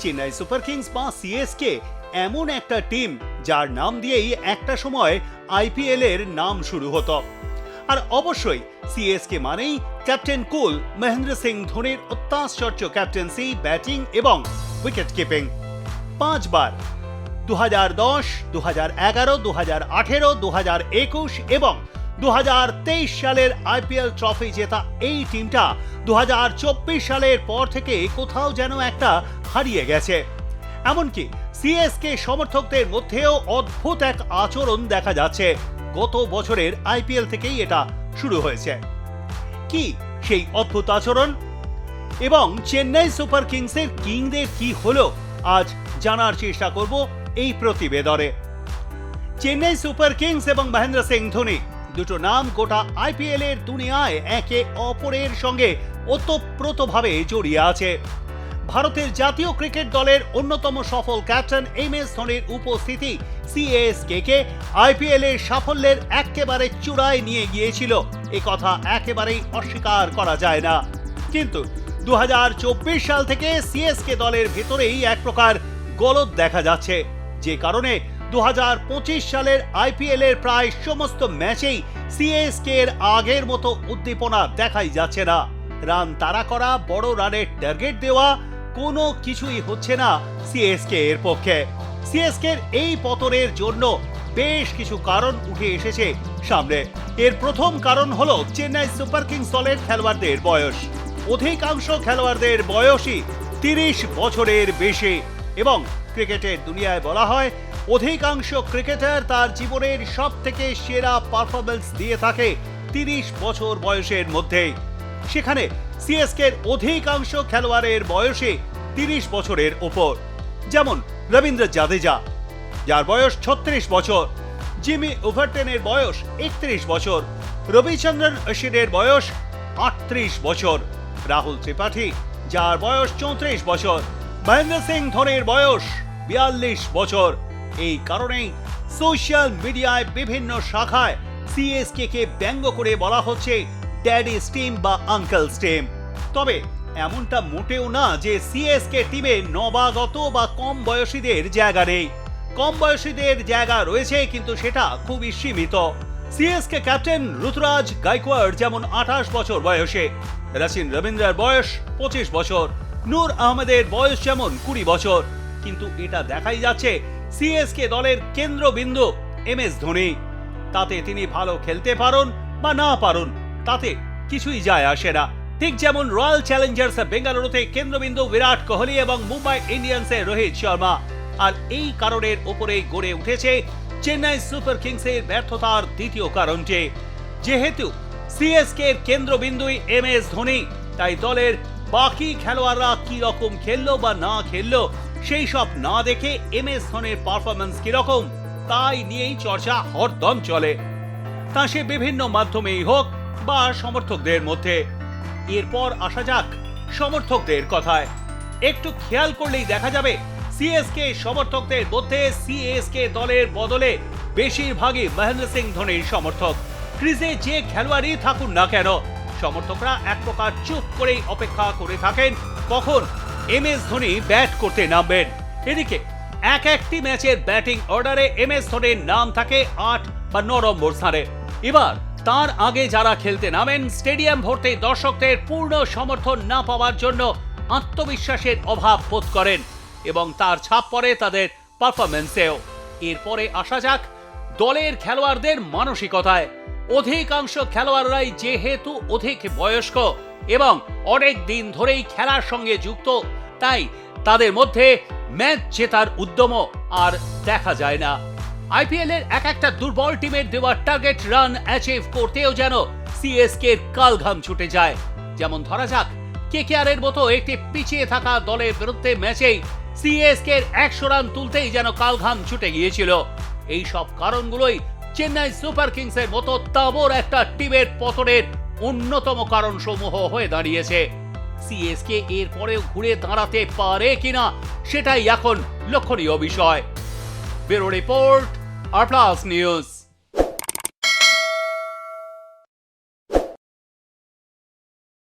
Chennai super kings বা CSK এমন একটা টিম যার নাম দিয়েই একটা সময় আইপিএল এর নাম শুরু হতো। আর অবশ্যই সিএসকে মানেই ক্যাপ্টেন কুল, মহেন্দ্র সিং ধোনির অত্যাশ্চর্য ক্যাপ্টেন্সি, ব্যাটিং এবং উইকেট কিপিং। পাঁচবার দু হাজার দশ দু হাজার এগারো দু হাজার আঠেরো দু হাজার একুশ এবং দু হাজার তেইশ সালের আইপিএল ট্রফি জেতা এই টিমটা দু হাজার চব্বিশ সালের পর থেকে কোথাও যেন একটা হারিয়ে গেছে। এমনকি সিএসকে সমর্থকদের মধ্যেও অদ্ভুত এক আচরণ দেখা যাচ্ছে। গত বছরের আইপিএল থেকেই এটা শুরু হয়েছে। কি সেই অদ্ভুত আচরণ? এবং চেন্নাই সুপার কিংসের কিংদের কি হলো? আজ জানার চেষ্টা করব এই প্রতিবেদনে। চেন্নাই সুপার কিংস এবং মহেন্দ্র সিং ধোনি দুটো নাম গোটা আইপিএল এর দুনিয়ায় একে অপরের সঙ্গে ওতপ্রোতভাবে জড়িয়ে আছে। ভারতের জাতীয় ক্রিকেট দলের অন্যতম সফল ক্যাপ্টেন এম এস ধোনির উপস্থিতি সিএসকে কে আইপিএল এর সাফল্যের একেবারে চূড়ায় নিয়ে গিয়েছিল। এ কথা একেবারেই অস্বীকার করা যায় না। কিন্তু দু হাজার চব্বিশ সাল থেকে সিএসকে দলের ভেতরেই এক প্রকার গলদ দেখা যাচ্ছে। যে কারণে দু হাজার পঁচিশ সালের আইপিএল এর প্রায় সমস্ত ম্যাচেই সিএসকে এর আগের মতো উদ্দীপনা দেখাই যাচ্ছে না। রান তাড়া করা, বড় রানের টার্গেট দেওয়া, কোনো কিছুই হচ্ছে না সিএসকে এর পক্ষে। সিএসকে এর এই পতনের জন্য বেশ কিছু কারণ উঠে এসেছে সামনে। এর প্রথম কারণ হলো চেন্নাই সুপার কিংস দলের খেলোয়াড়দের বয়স। অধিকাংশ খেলোয়াড়দের বয়সই তিরিশ বছরের বেশি। এবং ক্রিকেটের দুনিয়ায় বলা হয় অধিকাংশ ক্রিকেটার তার জীবনের সব থেকে সেরা পারফরমেন্স দিয়ে থাকে তিরিশ বছর বয়সের মধ্যে সেখানে সিএসকের অধিকাংশ খেলোয়াড়ের বয়সে তিরিশ বছরের ওপর। যেমন রবীন্দ্র জাদেজা, যার বয়স ছত্রিশ বছর। জিমি ওভারটেনের বয়স একত্রিশ বছর। রবিচন্দ্রন অশ্বিনের বয়স আটত্রিশ বছর। রাহুল ত্রিপাঠী, যার বয়স চৌত্রিশ বছর। মহেন্দ্র সিং ধোনির বয়স বিয়াল্লিশ বছর। এই কারণেই সোশ্যাল মিডিয়ায় বিভিন্ন শাখায় সিএসকে কে ব্যঙ্গ করে বলা হচ্ছে ড্যাডি স্টিম বা আঙ্কেল স্টিম। তবে এমনটা মোটেও না যে সিএসকে টিমে নবাগত বা কম বয়সীদের জায়গা নেই। কম বয়সীদের জায়গা রয়েছে কিন্তু সেটা খুবই সীমিত। সিএসকে ক্যাপ্টেন ঋতুরাজ গাইকোয়াড় যেমন আঠাশ বছর বয়সে রাচিন রবীন্দ্রার বয়স পঁচিশ বছর, নূর আহমেদের বয়স যেমন কুড়ি বছর। কিন্তু এটা দেখাই যাচ্ছে সিএসকে দলের কেন্দ্রবিন্দু এম এস ধোনি। তাতে তিনি ভালো খেলতে পারুন বা না পারুন, তাতে কিছুই যায় আসে না। ঠিক যেমন রয়্যাল চ্যালেঞ্জার্স বেঙ্গালুরুতে কেন্দ্রবিন্দু বিরাট কোহলি এবং মুম্বাই ইন্ডিয়ান্সের রোহিত শর্মা। আর এই কারণের উপরেই গড়ে উঠেছে চেন্নাই সুপার কিংসের ব্যর্থতার দ্বিতীয় কারণটি। যেহেতু সিএসকে এর কেন্দ্রবিন্দুই এম এস ধোনি, তাই দলের বাকি খেলোয়াড়রা কি রকম খেললো বা না খেললো সেই সব না দেখে এম এস ধোনির পারফরমেন্স কীরকম, তাই নিয়েই চর্চা হরদম চলে। তা সে বিভিন্ন মাধ্যমেই হোক বা সমর্থকদের মধ্যে। এরপর আসা যাক সমর্থকদের কথায়। একটু খেয়াল করলেই দেখা যাবে সিএসকে সমর্থকদের মধ্যে সিএসকে দলের বদলে বেশিরভাগই মহেন্দ্র সিং ধোনির সমর্থক। ক্রিজে যে খেলোয়াড়ই থাকুন না কেন, সমর্থকরা এক প্রকার চুপ করেই অপেক্ষা করে থাকেন, কখন এম এস ধোনি ব্যাট করতে নামবেন। এদিকে, এক একটি ম্যাচের ব্যাটিং অর্ডারে এম এস ধোনির নাম থাকে আট বা ন নম্বর স্থানে। এবার, তার আগে যারা খেলতে নামেন স্টেডিয়াম ভর্তি দর্শকদের পূর্ণ সমর্থন না পাওয়ার জন্য আত্মবিশ্বাসের অভাব বোধ করেন এবং তার ছাপ পড়ে তাদের পারফরমেন্সেও এরপরে আসা যাক দলের খেলোয়াড়দের মানসিকতায়। অধিকাংশ খেলোয়াড়রাই যেহেতু অধিক বয়স্ক এবং অনেক দিন ধরেই খেলার সঙ্গে যুক্ত তাই তাদের মধ্যে ম্যাচ জেতার উদ্যমও আর দেখা যায় না। আইপিএল এর এক একটা দুর্বল টিমের দেওয়া টার্গেট রান অ্যাচিভ করতেও যেন সিএসকে এর কালঘাম ছুটে যায়। যেমন ধরা যাক কেকেআর এর মতো একটি পিছিয়ে থাকা দলের বিরুদ্ধে ম্যাচেই সিএসকে এর একশো রান তুলতেই যেন কালঘাম ছুটে গিয়েছিল। এই সব কারণগুলোই চেন্নাই সুপার কিংসের মতো তাবর একটা টিমের পতনের অন্যতম কারণ সমূহ হয়ে দাঁড়িয়েছে। সিএসকে এর পরেও ঘুরে দাঁড়াতে পারে কিনা সেটাই এখন লক্ষণীয় বিষয়। ব্যুরো রিপোর্ট আর প্লাস নিউজ।